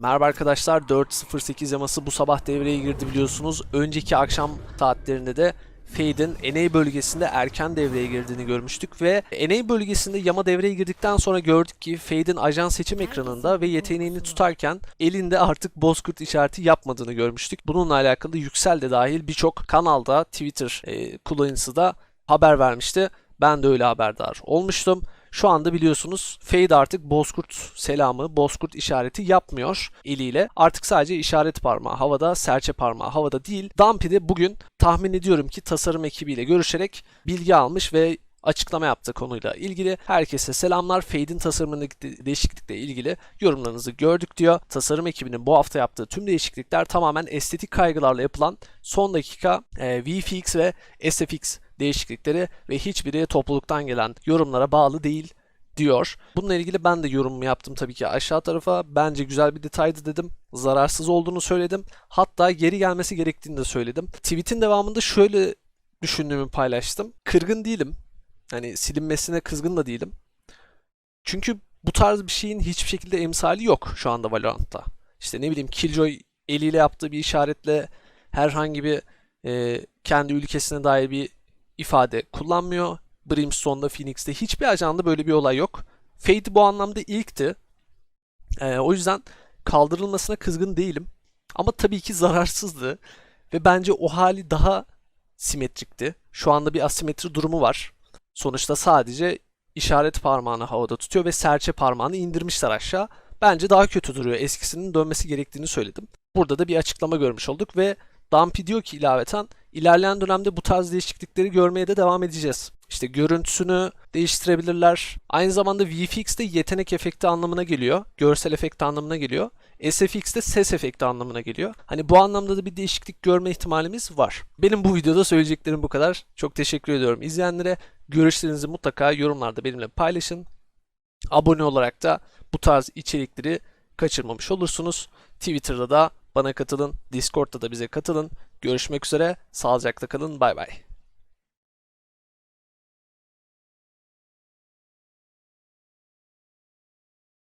Merhaba arkadaşlar 4.08 yaması bu sabah devreye girdi biliyorsunuz. Önceki akşam saatlerinde de Fade'in NA bölgesinde erken devreye girdiğini görmüştük ve NA bölgesinde yama devreye girdikten sonra gördük ki Fade'in ajan seçim ekranında ve yeteneğini tutarken elinde artık bozkurt işareti yapmadığını görmüştük. Bununla alakalı Yüksel de dahil birçok kanalda Twitter e, kullanıcısı da haber vermişti. Ben de öyle haberdar olmuştum. Şu anda biliyorsunuz Fade artık Bozkurt selamı, Bozkurt işareti yapmıyor eliyle. Artık sadece işaret parmağı havada, serçe parmağı havada değil. Dumpy de bugün tahmin ediyorum ki tasarım ekibiyle görüşerek bilgi almış ve açıklama yaptı konuyla ilgili. Herkese selamlar. Fade'in tasarımındaki de- değişiklikle ilgili yorumlarınızı gördük diyor. Tasarım ekibinin bu hafta yaptığı tüm değişiklikler tamamen estetik kaygılarla yapılan son dakika e, VFX ve SFX değişiklikleri ve hiçbiri topluluktan gelen yorumlara bağlı değil diyor. Bununla ilgili ben de yorumumu yaptım tabii ki aşağı tarafa. Bence güzel bir detaydı dedim. Zararsız olduğunu söyledim. Hatta geri gelmesi gerektiğini de söyledim. Tweet'in devamında şöyle düşündüğümü paylaştım. Kırgın değilim. Hani silinmesine kızgın da değilim. Çünkü bu tarz bir şeyin hiçbir şekilde emsali yok şu anda Valorant'ta. İşte ne bileyim Killjoy eliyle yaptığı bir işaretle herhangi bir e, kendi ülkesine dair bir ifade kullanmıyor. Brimstone'da, Phoenix'te hiçbir ajanda böyle bir olay yok. Fate bu anlamda ilkti. E, o yüzden kaldırılmasına kızgın değilim. Ama tabii ki zararsızdı. Ve bence o hali daha simetrikti. Şu anda bir asimetri durumu var. Sonuçta sadece işaret parmağını havada tutuyor ve serçe parmağını indirmişler aşağı. Bence daha kötü duruyor. Eskisinin dönmesi gerektiğini söyledim. Burada da bir açıklama görmüş olduk ve Dumpy diyor ki ilaveten ilerleyen dönemde bu tarz değişiklikleri görmeye de devam edeceğiz. İşte görüntüsünü değiştirebilirler. Aynı zamanda VFX de yetenek efekti anlamına geliyor. Görsel efekti anlamına geliyor. SFX de ses efekti anlamına geliyor. Hani bu anlamda da bir değişiklik görme ihtimalimiz var. Benim bu videoda söyleyeceklerim bu kadar. Çok teşekkür ediyorum izleyenlere. Görüşlerinizi mutlaka yorumlarda benimle paylaşın. Abone olarak da bu tarz içerikleri kaçırmamış olursunuz. Twitter'da da bana katılın, Discord'da da bize katılın. Görüşmek üzere, sağlıcakla kalın, bay bay.